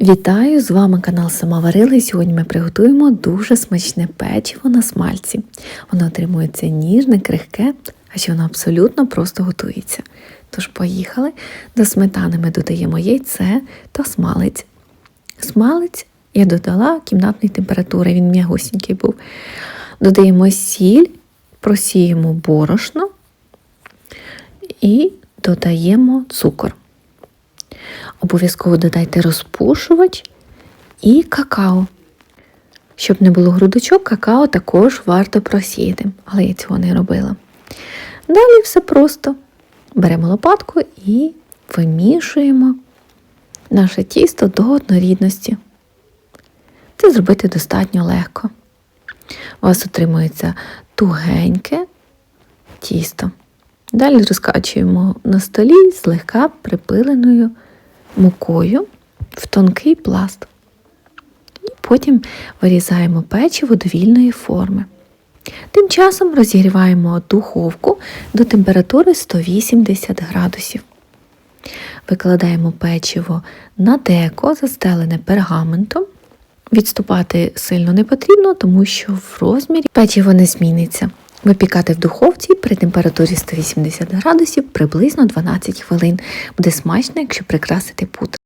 Вітаю! З вами канал Сама Варила і сьогодні ми приготуємо дуже смачне печиво на смальці. Воно отримується ніжне, крихке, а ще воно абсолютно просто готується. Тож поїхали. До сметани ми додаємо яйце та смалець. Смалець я додала кімнатної температури, він м'ягусінький був. Додаємо сіль, просіємо борошно і додаємо цукор. Обов'язково додайте розпушувач і какао. Щоб не було грудочок, какао також варто просіяти, але я цього не робила. Далі все просто. Беремо лопатку і вимішуємо наше тісто до однорідності. Це зробити достатньо легко. У вас отримується тугеньке тісто. Далі розкачуємо на столі злегка припиленою мукою в тонкий пласт. Потім вирізаємо печиво до вільної форми. Тим часом розігріваємо духовку до температури 180 градусів. Викладаємо печиво на деко, застелене пергаментом. Відступати сильно не потрібно, тому що в розмірі печиво не зміниться. Випікати в духовці при температурі 180 градусів приблизно 12 хвилин. Буде смачно, якщо прикрасити пудр.